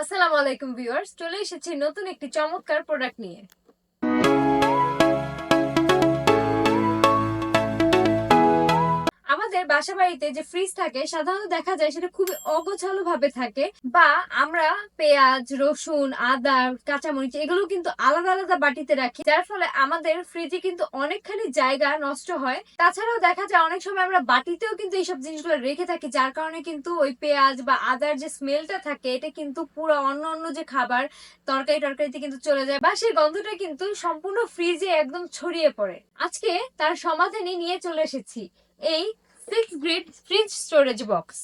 আসসালামু আলাইকুম ভিউয়ার্স চলে এসেছি নতুন একটি চমৎকার প্রোডাক্ট নিয়ে। আমাদের বাসা বাড়িতে যে ফ্রিজ থাকে, সাধারণত দেখা যায় সেটা খুবই অগোছালো ভাবে থাকে বা আমরা পেঁয়াজ, রসুন, আদা, কাঁচামরিচ এগুলো কিন্তু আলাদা আলাদা বাটিতে রাখি। যার ফলে আমাদের ফ্রিজে কিন্তু অনেকখানি জায়গা নষ্ট হয়। তাছাড়াও দেখা যায় অনেক সময় আমরা বাটিতেও কিন্তু এইসব জিনিসগুলো রেখে থাকি, যার কারণে কিন্তু ওই পেঁয়াজ বা আদার যে স্মেলটা থাকে, এটা কিন্তু পুরো অন্য অন্য যে খাবার তরকারি টরকারিতে কিন্তু চলে যায় বা সেই গন্ধটা কিন্তু সম্পূর্ণ ফ্রিজে একদম ছড়িয়ে পড়ে। আজকে তার সমাধানই নিয়ে চলে এসেছি। এই six grid fridge storage box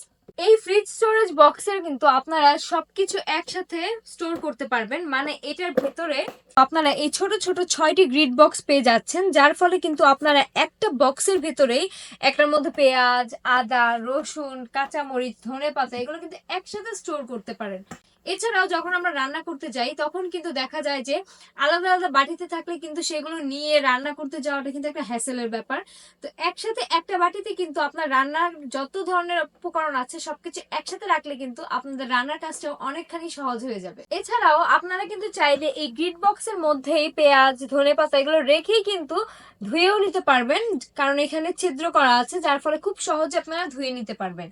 এই ফ্রিজ স্টোরেজ বক্সের কিন্তু আপনারা সবকিছু একসাথে স্টোর করতে পারবেন। মানে এটার ভেতরে আপনারা এই ছোট ছোট ছয়টি গ্রিড বক্স পেয়ে যাচ্ছেন, যার ফলে কিন্তু আপনারা একটা বক্সের ভেতরেই একটার মধ্যে পেঁয়াজ, আদা, রসুন, কাঁচামরিচ ধনে পাতা এগুলো কিন্তু একসাথে স্টোর করতে পারেন। এছাড়াও যখন আমরা রান্না করতে যাই, তখন কিন্তু দেখা যায় যে আলাদা আলাদা বাটিতে থাকলে কিন্তু সেগুলো নিয়ে রান্না করতে যাওয়াটা কিন্তু একটা হ্যাসেলের ব্যাপার। তো একসাথে একটা বাটিতে কিন্তু আপনার রান্নার যত ধরনের উপকরণ আছে, সবকিছু একসাথে রাখলে কিন্তু আপনাদের রান্নার কাজটা অনেকখানি সহজ হয়ে যাবে। এছাড়াও আপনারা কিন্তু চাইলে এই গ্রিড বক্সের মধ্যেই পেঁয়াজ ধনে পাতা এগুলো রেখেই কিন্তু ধুয়েও নিতে পারবেন, কারণ এখানে ছিদ্র করা আছে, যার ফলে খুব সহজে আপনারা ধুয়ে নিতে পারবেন।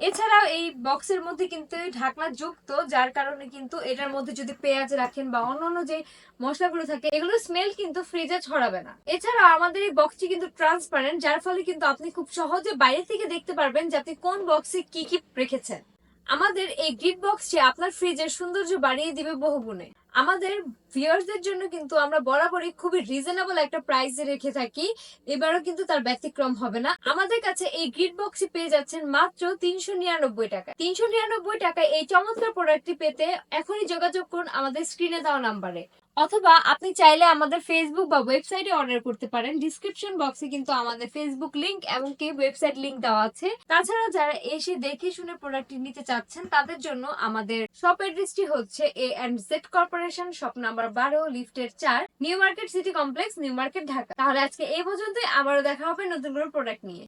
এছাড়াও এই বক্সের মধ্যে কিন্তু ঢাকনা যুক্ত, যার কারণে কিন্তু এটার মধ্যে যদি পেঁয়াজ রাখেন বা অন্যান্য যে মশলাগুলো থাকে, এগুলোর স্মেল কিন্তু ফ্রিজে ছড়াবে না। এছাড়া আমাদের এই বক্সটি কিন্তু ট্রান্সপারেন্ট যার ফলে কিন্তু আপনি খুব সহজে বাইরে থেকে দেখতে পারবেন যে আপনি কোন বক্সে কি কি রেখেছেন। আমাদের এই গ্রিড বক্সটি আপনার ফ্রিজের সৌন্দর্য বাড়িয়ে দিবে বহুগুণে আমাদের ভিউয়ার্সদের জন্য কিন্তু আমরা বরাবরই খুবই রিজনেবল একটা প্রাইসে রেখে থাকি। এবারও কিন্তু তার ব্যতিক্রম হবে না। আমাদের কাছে এই গ্রিড বক্সই পেয়ে যাচ্ছেন মাত্র তিনশো নিরানব্বই টাকা। তিনশো নিরানব্বই টাকায় এই চমৎকার প্রোডাক্টটি পেতে এখনই যোগাযোগ করুন আমাদের স্ক্রিনে দেওয়া নাম্বারে অথবা আপনি চাইলে আমাদের ফেসবুক বা ওয়েবসাইটে অর্ডার করতে পারেন। ডিসক্রিপশন বক্সে কিন্তু আমাদের ফেসবুক লিংক এবং কি ওয়েবসাইট লিংক দেওয়া আছে। তাছাড়া যারা এসে দেখে শুনে প্রোডাক্টটি নিতে চাচ্ছেন, তাদের জন্য আমাদের শপ অ্যাড্রেসটি হচ্ছে A and Z corporation shop number বারো লিফটের চার new market city complex new market Dhaka তাহলে আজকে এই পর্যন্তই। আবারও দেখা হবে নতুন কোনো প্রোডাক্ট নিয়ে।